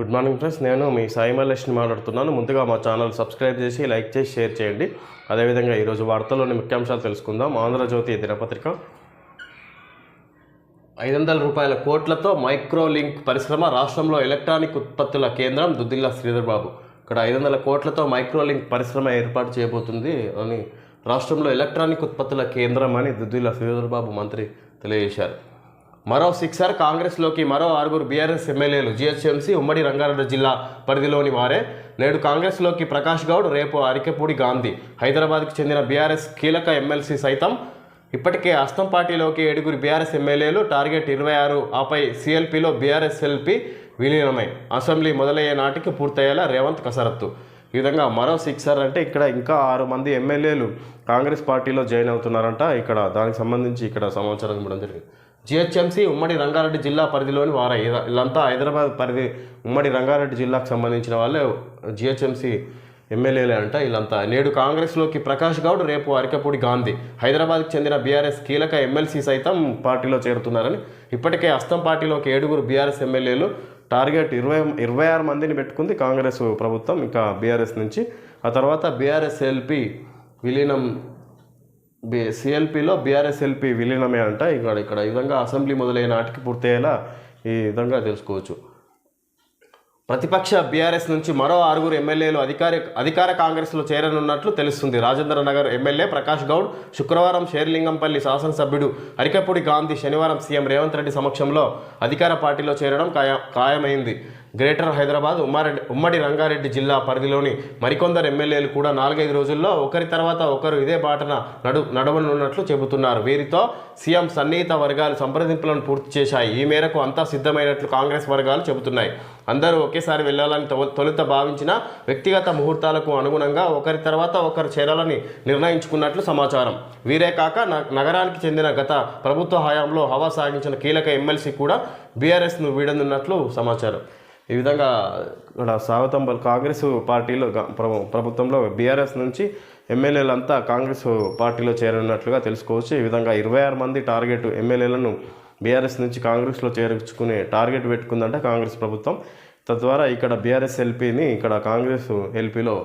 Good morning friends. నేను మీ సాయి మల్లేష్ని మాట్లాడుతున్నాను. ముందుగా మా ఛానల్ సబ్స్క్రైబ్ చేసి లైక్ చేసి షేర్ చేయండి. అదేవిధంగా ఈరోజు వార్తల్లోని ముఖ్యాంశాలు తెలుసుకుందాం. ఆంధ్రజ్యోతి దినపత్రిక. ఐదు వందల రూపాయల కోట్లతో మైక్రో లింక్ పరిశ్రమ రాష్ట్రంలో ఎలక్ట్రానిక్ ఉత్పత్తుల కేంద్రం దుద్దిల్ల శ్రీధర్ బాబు ఇక్కడ ఐదు వందల కోట్లతో మైక్రో లింక్ పరిశ్రమ ఏర్పాటు చేయబోతుంది అని రాష్ట్రంలో ఎలక్ట్రానిక్ ఉత్పత్తుల కేంద్రం అని దుద్దిల్లా శ్రీధర్ బాబు మంత్రి తెలియజేశారు. మరో సిక్సర్ కాంగ్రెస్లోకి మరో ఆరుగురు బీఆర్ఎస్ ఎమ్మెల్యేలు జీహెచ్ఎంసీ ఉమ్మడి రంగారెడ్డి జిల్లా పరిధిలోని వారే. నేడు కాంగ్రెస్లోకి ప్రకాష్ గౌడ్ రేపు అరికెపూడి గాంధీ. హైదరాబాద్కు చెందిన బీఆర్ఎస్ కీలక ఎమ్మెల్సీ సైతం ఇప్పటికే అస్తం పార్టీలోకి ఏడుగురు బీఆర్ఎస్ ఎమ్మెల్యేలు టార్గెట్ ఇరవై ఆరు ఆపై సిఎల్పిలో బీఆర్ఎస్ ఎల్పి విలీనమై. అసెంబ్లీ మొదలయ్యే నాటికి పూర్తయ్యేలా రేవంత్ కసరత్తు. ఈ విధంగా మరో సిక్సర్ అంటే ఇక్కడ ఇంకా ఆరు మంది ఎమ్మెల్యేలు కాంగ్రెస్ పార్టీలో జాయిన్ అవుతున్నారంట. ఇక్కడ దానికి సంబంధించి ఇక్కడ సమాచారం ఇవ్వడం జరిగింది. జిహెచ్ఎంసీ ఉమ్మడి రంగారెడ్డి జిల్లా పరిధిలోని వారే. వీళ్ళంతా హైదరాబాద్ పరిధి ఉమ్మడి రంగారెడ్డి జిల్లాకు సంబంధించిన వాళ్ళే జిహెచ్ఎంసీ ఎమ్మెల్యేలే అంట వీళ్ళంతా నేడు కాంగ్రెస్లోకి ప్రకాష్ గౌడ్ రేపు అరికపూడి గాంధీ. హైదరాబాద్కి చెందిన బీఆర్ఎస్ కీలక ఎమ్మెల్సీ సైతం పార్టీలో చేరుతున్నారని ఇప్పటికే అస్తం పార్టీలోకి ఏడుగురు బీఆర్ఎస్ ఎమ్మెల్యేలు టార్గెట్ ఇరవై ఇరవై ఆరు మందిని పెట్టుకుంది కాంగ్రెస్ ప్రభుత్వం ఇంకా బీఆర్ఎస్ నుంచి. ఆ తర్వాత బీఆర్ఎస్ ఎల్పి విలీనం బి సిఎల్పిలో బీఆర్ఎస్ఎల్పి విలీనమే అంట. ఇక్కడ ఇక్కడ ఈ విధంగా అసెంబ్లీ మొదలైన నాటికి పూర్తయ్యేలా ఈ విధంగా తెలుసుకోవచ్చు. ప్రతిపక్ష బీఆర్ఎస్ నుంచి మరో ఆరుగురు ఎమ్మెల్యేలు అధికార అధికార కాంగ్రెస్లో చేరనున్నట్లు తెలుస్తుంది. రాజేంద్ర నగర్ ఎమ్మెల్యే ప్రకాష్ గౌడ్ శుక్రవారం షేర్లింగంపల్లి శాసనసభ్యుడు అరికపూడి గాంధీ శనివారం సీఎం రేవంత్ రెడ్డి సమక్షంలో అధికార పార్టీలో చేరడం ఖాయ ఖాయమైంది. గ్రేటర్ హైదరాబాద్ ఉమ్మారెడ్డి ఉమ్మడి రంగారెడ్డి జిల్లా పరిధిలోని మరికొందరు ఎమ్మెల్యేలు కూడా నాలుగైదు రోజుల్లో ఒకరి తర్వాత ఒకరు ఇదే బాటన నడు నడవనున్నట్లు చెబుతున్నారు. వీరితో సీఎం సన్నిహిత వర్గాలు సంప్రదింపులను పూర్తి చేశాయి. ఈ మేరకు అంతా సిద్ధమైనట్లు కాంగ్రెస్ వర్గాలు చెబుతున్నాయి. అందరూ ఒకేసారి వెళ్ళాలని తొలుత భావించిన వ్యక్తిగత ముహూర్తాలకు అనుగుణంగా ఒకరి తర్వాత ఒకరు చేరాలని నిర్ణయించుకున్నట్లు సమాచారం. వీరే కాక నగరానికి చెందిన గత ప్రభుత్వ హయాంలో హవా సాగించిన కీలక ఎమ్మెల్సీ కూడా బీఆర్ఎస్ను వీడనున్నట్లు సమాచారం. ఈ విధంగా ఇక్కడ సావతంబల్ కాంగ్రెస్ పార్టీలో ప్రభుత్వంలో బీఆర్ఎస్ నుంచి ఎమ్మెల్యేలంతా కాంగ్రెస్ పార్టీలో చేరనున్నట్లుగా తెలుసుకోవచ్చు. ఈ విధంగా ఇరవై ఆరు మంది టార్గెట్ ఎమ్మెల్యేలను బీఆర్ఎస్ నుంచి కాంగ్రెస్లో చేర్చుకునే టార్గెట్ పెట్టుకుందంటే కాంగ్రెస్ ప్రభుత్వం. తద్వారా ఇక్కడ బీఆర్ఎస్ ఎల్పీని ఇక్కడ కాంగ్రెస్ ఎల్పీలో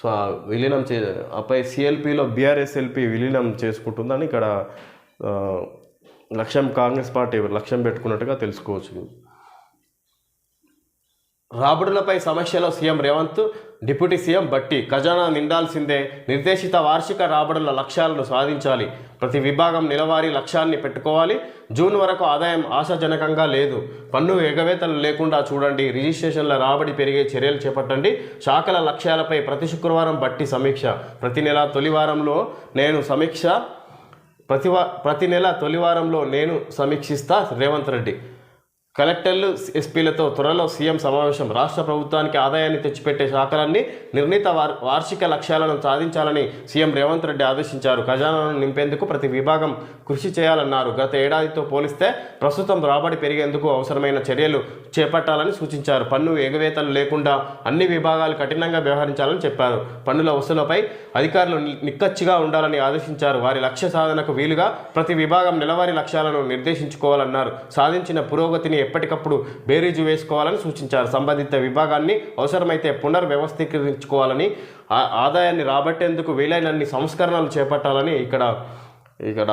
స్వ విలీనం చే ఆపై సిఎల్పిలో బీఆర్ఎస్ ఎల్పీ విలీనం చేసుకుంటుందని ఇక్కడ లక్ష్యం కాంగ్రెస్ పార్టీ లక్ష్యం పెట్టుకున్నట్టుగా తెలుసుకోవచ్చు. రాబడులపై సమస్యలో సీఎం రేవంత్ డిప్యూటీ సీఎం బట్టి ఖజానా నిండాల్సిందే. నిర్దేశిత వార్షిక రాబడుల లక్ష్యాలను సాధించాలి. ప్రతి విభాగం నెలవారీ లక్ష్యాన్ని పెట్టుకోవాలి. జూన్ వరకు ఆదాయం ఆశాజనకంగా లేదు. పన్ను ఎగవేతలు లేకుండా చూడండి. రిజిస్ట్రేషన్ల రాబడి పెరిగే చర్యలు చేపట్టండి. శాఖల లక్ష్యాలపై ప్రతి శుక్రవారం బట్టి సమీక్ష. ప్రతి నెల తొలివారంలో నేను సమీక్ష. ప్రతి ప్రతి నెల తొలివారంలో నేను సమీక్షిస్తా రేవంత్ రెడ్డి. కలెక్టర్లు ఎస్పీలతో త్వరలో సీఎం సమావేశం. రాష్ట్ర ప్రభుత్వానికి ఆదాయాన్ని తెచ్చిపెట్టే శాఖలన్నీ నిర్ణీత వార్ వార్షిక లక్ష్యాలను సాధించాలని సీఎం రేవంత్ రెడ్డి ఆదేశించారు. ఖజానాను నింపేందుకు ప్రతి విభాగం కృషి చేయాలన్నారు. గత ఏడాదితో పోలిస్తే ప్రస్తుతం రాబడి పెరిగేందుకు అవసరమైన చర్యలు చేపట్టాలని సూచించారు. పన్ను ఎగవేతలు లేకుండా అన్ని విభాగాలు కఠినంగా వ్యవహరించాలని చెప్పారు. పన్నుల వసూలపై అధికారులు నిక్కచ్చిగా ఉండాలని ఆదేశించారు. వారి లక్ష్య సాధనకు వీలుగా ప్రతి విభాగం నెలవారీ లక్ష్యాలను నిర్దేశించుకోవాలన్నారు. సాధించిన పురోగతిని ఎప్పటికప్పుడు బేరీజు వేసుకోవాలని సూచించారు. సంబంధిత విభాగాన్ని అవసరమైతే పునర్వ్యవస్థీకరించుకోవాలని ఆ- ఆదాయాన్ని రాబట్టేందుకు వీలైనన్ని సంస్కరణలు చేపట్టాలని ఇక్కడ ఇక్కడ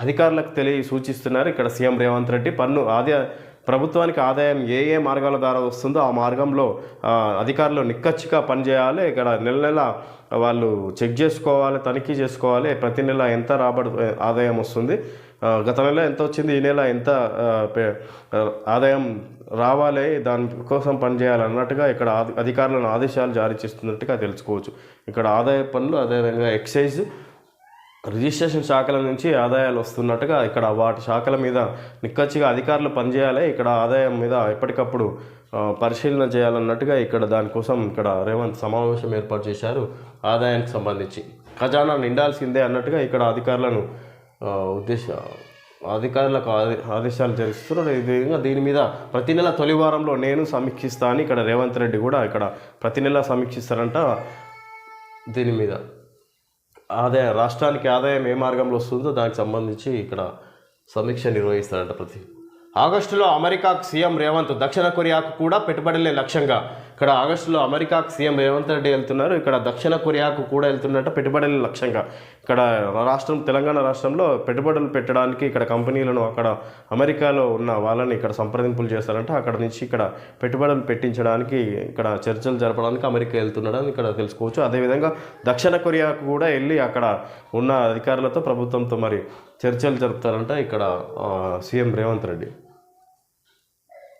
అధికారులకు తెలియ సూచిస్తున్నారు. ఇక్కడ సీఎం రేవంత్ రెడ్డి పన్ను ఆదాయ ప్రభుత్వానికి ఆదాయం ఏ ఏ మార్గాల ద్వారా వస్తుందో ఆ మార్గంలో అధికారులు నిక్కచ్చిగా పనిచేయాలి. ఇక్కడ నెల నెల వాళ్ళు చెక్ చేసుకోవాలి తనిఖీ చేసుకోవాలి. ప్రతి నెల ఎంత రాబడి ఆదాయం వస్తుంది. గత నెల ఎంత వచ్చింది? ఈ నెల ఎంత పే- ఆదాయం రావాలి? దానికోసం పనిచేయాలన్నట్టుగా ఇక్కడ అధికారులను ఆదేశాలు జారీ చేస్తున్నట్టుగా తెలుసుకోవచ్చు. ఇక్కడ ఆదాయ పనులు అదేవిధంగా ఎక్సైజ్ రిజిస్ట్రేషన్ శాఖల నుంచి ఆదాయాలు వస్తున్నట్టుగా ఇక్కడ వాటి శాఖల మీద నిక్కచ్చిగా అధికారులు పనిచేయాలి ఇక్కడ ఆదాయం మీద ఎప్పటికప్పుడు పరిశీలన చేయాలన్నట్టుగా ఇక్కడ దానికోసం ఇక్కడ రేవంత్ సమావేశం ఏర్పాటు చేశారు. ఆదాయానికి సంబంధించి. ఖజానా నిండాల్సిందే అన్నట్టుగా ఇక్కడ అధికారులను ఉద్దేశ అధికారులకు ఆదేశాలు తెలుస్తున్నారు విధంగా దీని మీద ప్రతి నెల తొలి వారంలో నేను సమీక్షిస్తా అని ఇక్కడ రేవంత్ రెడ్డి కూడా ఇక్కడ ప్రతి నెల సమీక్షిస్తారంట. దీని మీద ఆదాయ రాష్ట్రానికి ఆదాయం ఏ మార్గంలో వస్తుందో దానికి సంబంధించి ఇక్కడ సమీక్ష నిర్వహిస్తారంట ప్రతి. ఆగస్టులో అమెరికాకు సీఎం రేవంత్ దక్షిణ కొరియాకు కూడా పెట్టుబడులే లక్ష్యంగా ఇక్కడ ఆగస్టులో అమెరికాకు సీఎం రేవంత్ రెడ్డి వెళ్తున్నారు. ఇక్కడ దక్షిణ కొరియాకు కూడా వెళ్తున్నట్టు పెట్టుబడుల లక్ష్యంగా. ఇక్కడ రాష్ట్రం తెలంగాణ రాష్ట్రంలో పెట్టుబడులు పెట్టడానికి ఇక్కడ కంపెనీలను అక్కడ అమెరికాలో ఉన్న వాళ్ళని ఇక్కడ సంప్రదింపులు చేస్తారంటే. అక్కడ నుంచి ఇక్కడ పెట్టుబడులు పెట్టించడానికి ఇక్కడ చర్చలు జరపడానికి అమెరికా వెళ్తున్నాడని ఇక్కడ తెలుసుకోవచ్చు. అదేవిధంగా దక్షిణ కొరియాకు కూడా వెళ్ళి అక్కడ ఉన్న అధికారులతో ప్రభుత్వంతో మరి చర్చలు జరుపుతారంట ఇక్కడ సీఎం రేవంత్ రెడ్డి.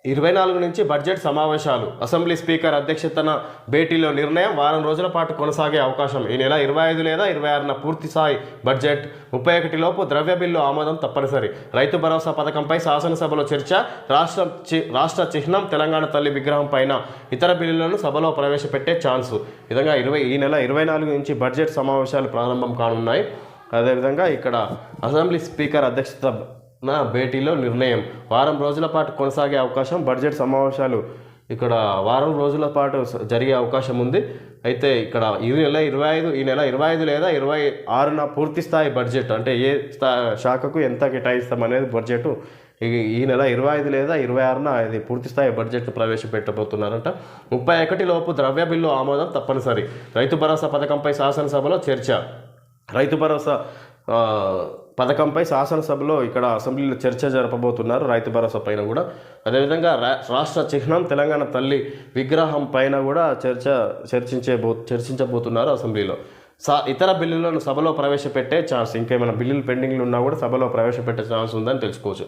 ఇరవై నాలుగు నుంచి బడ్జెట్ సమావేశాలు. అసెంబ్లీ స్పీకర్ అధ్యక్షతన భేటీలో నిర్ణయం వారం రోజుల పాటు కొనసాగే అవకాశం. ఈ నెల ఇరవై ఐదు లేదా ఇరవై ఆరున పూర్తి స్థాయి బడ్జెట్. ముప్పై ఒకటి లోపు ద్రవ్య బిల్లు ఆమోదం తప్పనిసరి. రైతు భరోసా పథకంపై శాసనసభలో చర్చ. రాష్ట్ర చి- రాష్ట్ర చిహ్నం తెలంగాణ తల్లి విగ్రహం పైన ఇతర బిల్లులను సభలో ప్రవేశపెట్టే ఛాన్సు. విధంగా ఇరవై ఈ నెల ఇరవై నాలుగు నుంచి బడ్జెట్ సమావేశాలు ప్రారంభం కానున్నాయి. అదేవిధంగా ఇక్కడ అసెంబ్లీ స్పీకర్ అధ్యక్షత నా భేటీలో నిర్ణయం. వారం రోజుల పాటు కొనసాగే అవకాశం బడ్జెట్ సమావేశాలు ఇక్కడ వారం రోజుల పాటు జరిగే అవకాశం ఉంది. అయితే ఇక్కడ ఈ నెల ఇరవై ఐదు ఈ నెల ఇరవై ఐదు లేదా ఇరవై ఆరున పూర్తి స్థాయి బడ్జెట్ అంటే ఏ స్థా శాఖకు ఎంత కేటాయిస్తాం అనేది బడ్జెట్ ఈ- నెల ఇరవై ఐదు లేదా ఇరవై ఆరున ఇది పూర్తి స్థాయి బడ్జెట్ ప్రవేశపెట్టబోతున్నారంట. ముప్పై ఒకటి లోపు ద్రవ్య బిల్లు ఆమోదం తప్పనిసరి. రైతు భరోసా పథకంపై శాసనసభలో చర్చ. రైతు భరోసా పథకంపై శాసనసభలో ఇక్కడ అసెంబ్లీలో చర్చ జరపబోతున్నారు రైతు భరోసా పైన కూడా. అదేవిధంగా రా రాష్ట్ర చిహ్నం తెలంగాణ తల్లి విగ్రహం పైన కూడా చర్చ చర్చించేబో చర్చించబోతున్నారు అసెంబ్లీలో. సా ఇతర బిల్లులను సభలో ప్రవేశపెట్టే ఛాన్స్ ఇంకేమైనా బిల్లులు పెండింగ్లు ఉన్నా కూడా సభలో ప్రవేశపెట్టే ఛాన్స్ ఉందని తెలుసుకోవచ్చు.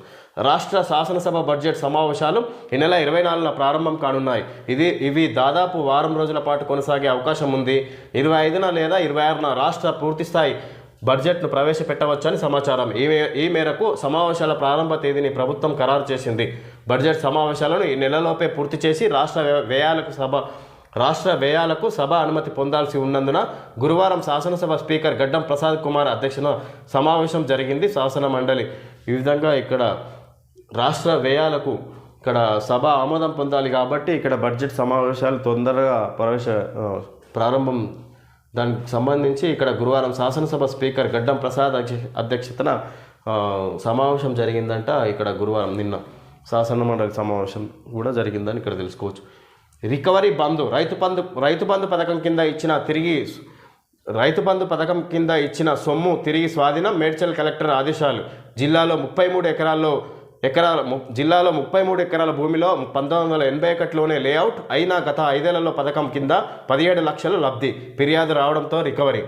రాష్ట్ర శాసనసభ బడ్జెట్ సమావేశాలు ఈ నెల ఇరవై నాలుగున ప్రారంభం కానున్నాయి. ఇది ఇవి దాదాపు వారం రోజుల పాటు కొనసాగే అవకాశం ఉంది. ఇరవై ఐదున లేదా ఇరవై ఆరున రాష్ట్ర పూర్తిస్థాయి బడ్జెట్ను ప్రవేశపెట్టవచ్చని సమాచారం. ఈ ఈ మేరకు సమావేశాల ప్రారంభ తేదీని ప్రభుత్వం ఖరారు చేసింది. బడ్జెట్ సమావేశాలను ఈ నెలలోపే పూర్తి చేసి రాష్ట్ర వ్య- వ్యయాలకు సభ రాష్ట్ర వ్యయాలకు సభ అనుమతి పొందాల్సి ఉన్నందున గురువారం శాసనసభ స్పీకర్ గడ్డం ప్రసాద్ కుమార్ అధ్యక్షన సమావేశం జరిగింది శాసన మండలి. ఈ విధంగా ఇక్కడ రాష్ట్ర వ్యయాలకు ఇక్కడ సభ ఆమోదం పొందాలి కాబట్టి ఇక్కడ బడ్జెట్ సమావేశాలు తొందరగా ప్రవేశ ప్రారంభం దానికి సంబంధించి ఇక్కడ గురువారం శాసనసభ స్పీకర్ గడ్డం ప్రసాద్ అధ్యక్షతన సమావేశం జరిగిందంట. ఇక్కడ గురువారం నిన్న శాసన మండలి సమావేశం కూడా జరిగిందని ఇక్కడ తెలుసుకోవచ్చు. రికవరీ బంధు రైతు బంధు రైతు బంధు పథకం కింద ఇచ్చిన తిరిగి రైతు బంధు పథకం కింద ఇచ్చిన సొమ్ము తిరిగి స్వాధీనం మేడ్చల్ కలెక్టర్ ఆదేశాలు. జిల్లాలో ముప్పై మూడు ఎకరాల్లో ఎకరాల ము- జిల్లాలో ముప్పై మూడు ఎకరాల భూమిలో పంతొమ్మిది వందల ఎనభై ఒకటిలోనే లేఅవుట్ అయినా గత ఐదేళ్ళలో పథకం కింద పదిహేడు లక్షలు లబ్ధి ఫిర్యాదు రావడంతో రికవరీ.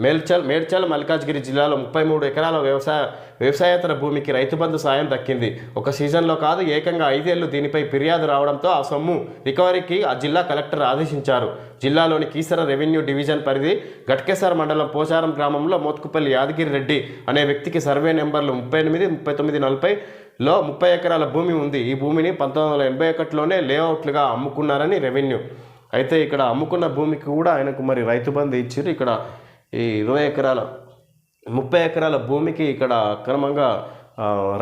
మేల్చల్ మేడ్చల్ మల్కాజ్గిరి జిల్లాలో ముప్పై మూడు ఎకరాల వ్యవసాయ వ్యవసాయేతర భూమికి రైతు బంధు సాయం దక్కింది. ఒక సీజన్లో కాదు ఏకంగా ఐదేళ్ళు దీనిపై ఫిర్యాదు రావడంతో ఆ సొమ్ము రికవరీకి ఆ జిల్లా కలెక్టర్ ఆదేశించారు. జిల్లాలోని కీసర రెవెన్యూ డివిజన్ పరిధి గట్కేసార్ మండలం పోచారం గ్రామంలో మోత్కుపల్లి యాదగిరి రెడ్డి అనే వ్యక్తికి సర్వే నెంబర్లు ముప్పై ఎనిమిది ముప్పై తొమ్మిది నలభై లో ముప్పై ఎకరాల భూమి ఉంది. ఈ భూమిని పంతొమ్మిది వందల ఎనభై ఒకటిలోనే లేఅవుట్లుగా అమ్ముకున్నారని రెవెన్యూ. అయితే ఇక్కడ అమ్ముకున్న భూమికి కూడా ఆయనకు మరి రైతు బంధు ఇచ్చారు. ఇక్కడ ఈ ఇరవై ఎకరాల ముప్పై ఎకరాల భూమికి ఇక్కడ అక్రమంగా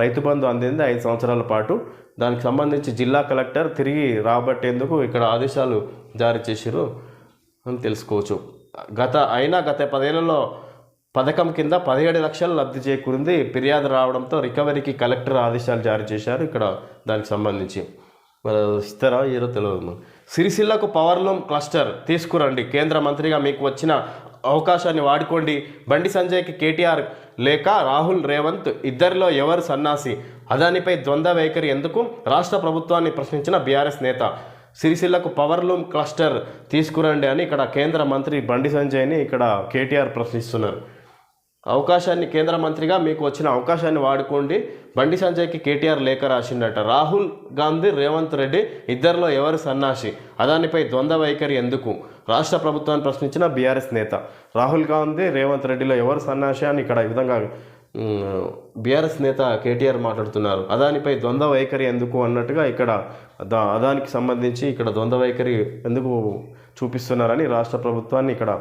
రైతు బంధు అందింది ఐదు సంవత్సరాల పాటు. దానికి సంబంధించి జిల్లా కలెక్టర్ తిరిగి రాబట్టేందుకు ఇక్కడ ఆదేశాలు జారీ చేశారు అని తెలుసుకోవచ్చు. గత అయినా గత పదేళ్ళలో పథకం కింద పదిహేడు లక్షలు లబ్ధి చేకూరింది. ఫిర్యాదు రావడంతో రికవరీకి కలెక్టర్ ఆదేశాలు జారీ చేశారు. ఇక్కడ దానికి సంబంధించి మరి ఇస్తారా? ఏదో తెలియదు. సిరిసిల్లకు పవర్లూమ్ క్లస్టర్ తీసుకురండి. కేంద్ర మంత్రిగా మీకు వచ్చిన అవకాశాన్ని వాడుకోండి. బండి సంజయ్కి కేటీఆర్ లేక రాహుల్ రేవంత్ ఇద్దరిలో ఎవరు సన్నాసి? అదానిపై ద్వంద్వ వైఖరి ఎందుకు? రాష్ట్ర ప్రభుత్వాన్ని ప్రశ్నించిన బీఆర్ఎస్ నేత సిరిసిల్లకు పవర్లూమ్ క్లస్టర్ తీసుకురండి అని ఇక్కడ కేంద్ర మంత్రి బండి సంజయ్ని ఇక్కడ కేటీఆర్ ప్రశ్నిస్తున్నారు. అవకాశాన్ని కేంద్ర మంత్రిగా మీకు వచ్చిన అవకాశాన్ని వాడుకోండి. బండి సంజయ్కి కేటీఆర్ లేఖ రాసిండట. రాహుల్ గాంధీ రేవంత్ రెడ్డి ఇద్దరిలో ఎవరు సన్నాసి? అదానిపై ద్వంద్వ వైఖరి ఎందుకు? రాష్ట్ర ప్రభుత్వాన్ని ప్రశ్నించిన బీఆర్ఎస్ నేత. రాహుల్ గాంధీ రేవంత్ రెడ్డిలో ఎవరు సన్నాసి అని ఇక్కడ ఈ విధంగా బీఆర్ఎస్ నేత కేటీఆర్ మాట్లాడుతున్నారు. అదానిపై ద్వంద్వ వైఖరి ఎందుకు అన్నట్టుగా ఇక్కడ దా అదానికి సంబంధించి ఇక్కడ ద్వంద్వ వైఖరి ఎందుకు చూపిస్తున్నారని రాష్ట్ర ప్రభుత్వాన్ని ఇక్కడ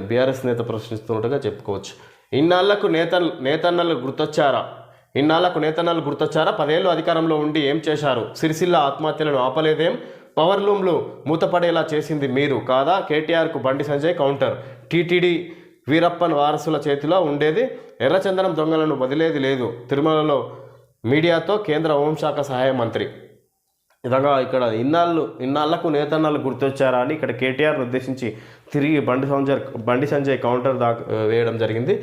బీఆర్ఎస్ నేత ప్రశ్నిస్తున్నట్టుగా చెప్పుకోవచ్చు. ఇన్నాళ్ళకు నేత నేతన్నలు గుర్తొచ్చారా? ఇన్నాళ్ళకు నేతన్నలు గుర్తొచ్చారా? పదేళ్ళు అధికారంలో ఉండి ఏం చేశారు? సిరిసిల్ల ఆత్మహత్యలను ఆపలేదేం? పవర్ లూమ్లు మూతపడేలా చేసింది మీరు కాదా? కేటీఆర్కు బండి సంజయ్ కౌంటర్. టీటీడీ వీరప్పన్ వారసుల చేతిలో ఉండేది. ఎర్రచందనం దొంగలను వదిలేది లేదు. తిరుమలలో మీడియాతో కేంద్ర హోంశాఖ సహాయ మంత్రి. విధంగా ఇక్కడ ఇన్నాళ్ళు ఇన్నాళ్ళకు నేతన్నాళ్ళు గుర్తొచ్చారా అని ఇక్కడ కేటీఆర్ను ఉద్దేశించి తిరిగి బండి సంజయ్ బండి సంజయ్ కౌంటర్ దా వేయడం జరిగింది.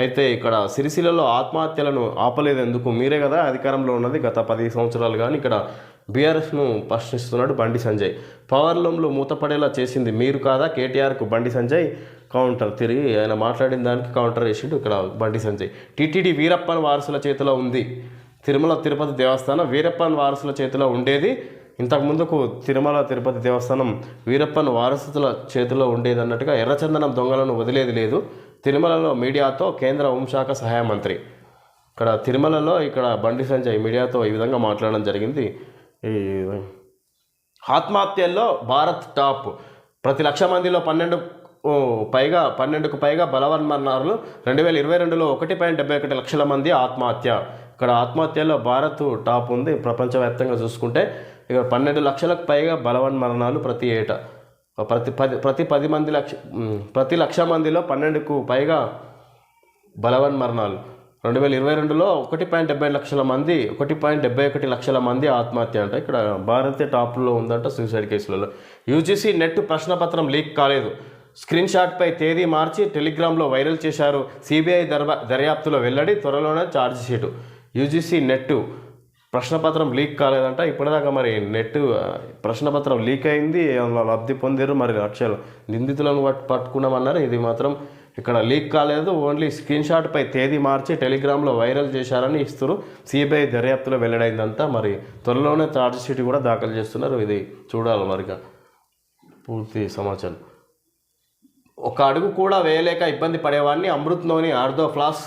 అయితే ఇక్కడ సిరిసిల్లలో ఆత్మహత్యలను ఆపలేదు ఎందుకు మీరే కదా అధికారంలో ఉన్నది గత పది సంవత్సరాలు కానీ ఇక్కడ బీఆర్ఎస్ను ప్రశ్నిస్తున్నాడు బండి సంజయ్. పవర్ లూమ్లో మూతపడేలా చేసింది మీరు కాదా? కేటీఆర్కు బండి సంజయ్ కౌంటర్ తిరిగి ఆయన మాట్లాడిన దానికి కౌంటర్ వేసిండు ఇక్కడ బండి సంజయ్. టీటీడీ వీరప్పన్ వారసుల చేతిలో ఉంది. తిరుమల తిరుపతి దేవస్థానం వీరప్పన్ వారసుల చేతిలో ఉండేది. ఇంతకు ముందుకు తిరుమల తిరుపతి దేవస్థానం వీరప్పన్ వారసుల చేతిలో ఉండేది అన్నట్టుగా ఎర్రచందనం దొంగలను వదిలేది లేదు. తిరుమలలో మీడియాతో కేంద్ర హోంశాఖ సహాయ మంత్రి. ఇక్కడ తిరుమలలో ఇక్కడ బండి సంజయ్ మీడియాతో ఈ విధంగా మాట్లాడడం జరిగింది. ఈ ఆత్మహత్యల్లో భారత్ టాప్. ప్రతి లక్ష మందిలో పన్నెండు పైగా పన్నెండుకు పైగా బలవన్మరణాలు రెండు వేల ఇరవై రెండులో ఒకటి పాయింట్ డెబ్బై ఒకటి లక్షల మంది ఆత్మహత్య. ఇక్కడ ఆత్మహత్యలో భారత్ టాప్ ఉంది. ప్రపంచవ్యాప్తంగా చూసుకుంటే ఇక పన్నెండు లక్షలకు పైగా బలవన్ మరణాలు ప్రతి ఏటా. ప్రతి పది ప్రతి పది మంది లక్ష ప్రతి లక్ష మందిలో పన్నెండుకు పైగా బలవన్ మరణాలు. రెండు వేల ఇరవై రెండులో ఒకటి పాయింట్ డెబ్బై లక్షల మంది ఒకటి పాయింట్ డెబ్బై ఒకటి లక్షల మంది ఆత్మహత్య అంట. ఇక్కడ భారతీయ టాప్లో ఉందంట సూసైడ్ కేసులలో. యూజీసీ నెట్ ప్రశ్నపత్రం లీక్ కాలేదు. స్క్రీన్ షాట్పై తేదీ మార్చి టెలిగ్రామ్లో వైరల్ చేశారు. సిబిఐ దర్బా దర్యాప్తులో వెల్లడి త్వరలోనే ఛార్జ్ షీటు. యూజీసీ నెట్ ప్రశ్నపత్రం లీక్ కాలేదంట. ఇప్పటిదాకా మరి నెట్ ప్రశ్నపత్రం లీక్ అయింది. అందులో లబ్ధి పొందారు మరి లక్షలు నిందితులను పట్టు పట్టుకున్నామన్నారు. ఇది మాత్రం ఇక్కడ లీక్ కాలేదు. ఓన్లీ స్క్రీన్ షాట్పై తేదీ మార్చి టెలిగ్రామ్లో వైరల్ చేశారని ఇస్తారు సిబిఐ దర్యాప్తులో వెల్లడైందంతా. మరి త్వరలోనే ఛార్జ్ షీట్ కూడా దాఖలు చేస్తున్నారు. ఇది చూడాలి మరిగా. పూర్తి సమాచారం. ఒక అడుగు కూడా వేయలేక ఇబ్బంది పడేవాడిని. అమృత్లోని ఆర్దో ఫ్లాస్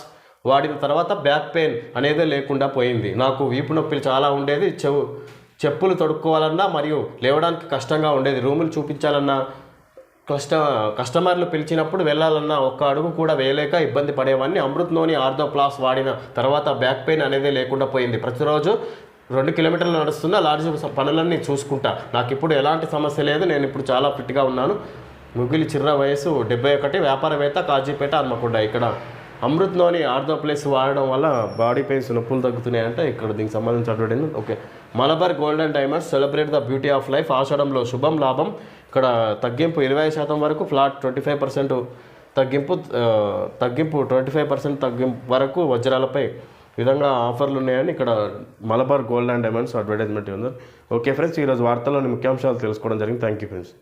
వాడిన తర్వాత బ్యాక్ పెయిన్ అనేదే లేకుండా పోయింది. నాకు వీపు నొప్పులు చాలా ఉండేది. చెవు చెప్పులు తొడుక్కోవాలన్నా మరియు లేవడానికి కష్టంగా ఉండేది. రూములు చూపించాలన్నా కష్ట కస్టమర్లు పిలిచినప్పుడు వెళ్ళాలన్నా ఒక్క అడుగు కూడా వేయలేక ఇబ్బంది పడేవాడిని. అమృత్లోని ఆర్దో ప్లాస్ వాడిన తర్వాత బ్యాక్ పెయిన్ అనేది లేకుండా పోయింది. ప్రతిరోజు రెండు కిలోమీటర్లు నడుస్తున్న లాడ్జ్ పనులన్నీ చూసుకుంటా. నాకు ఇప్పుడు ఎలాంటి సమస్య లేదు. నేను ఇప్పుడు చాలా ఫిట్గా ఉన్నాను. ముగిలి చిర్ర వయసు డెబ్బై ఒకటి వ్యాపారవేత్త కాజీపేట హన్మకొండ ఇక్కడ. అమృత్లోని ఆర్థో ప్లేస్ వాడడం వల్ల బాడీ పెయిన్స్ నొప్పులు తగ్గుతున్నాయంటే ఇక్కడ దీనికి సంబంధించి advertise okay. Malabar golden diamonds celebrate the beauty of life. ఆషాఢంలో శుభం లాభం. ఇక్కడ తగ్గింపు ఇరవై శాతం వరకు ఫ్లాట్ ట్వంటీ ఫైవ్ పర్సెంట్ తగ్గింపు తగ్గింపు ట్వంటీ ఫైవ్ పర్సెంట్ తగ్గింపు వరకు వజ్రాలపై విధంగా ఆఫర్లు ఉన్నాయని ఇక్కడ Malabar gold and diamonds advertisement ఉంది. ఓకే ఫ్రెండ్స్ ఈరోజు వార్తల్లోని ముఖ్యాంశాలు తెలుసుకోవడం జరిగింది. Thank you friends.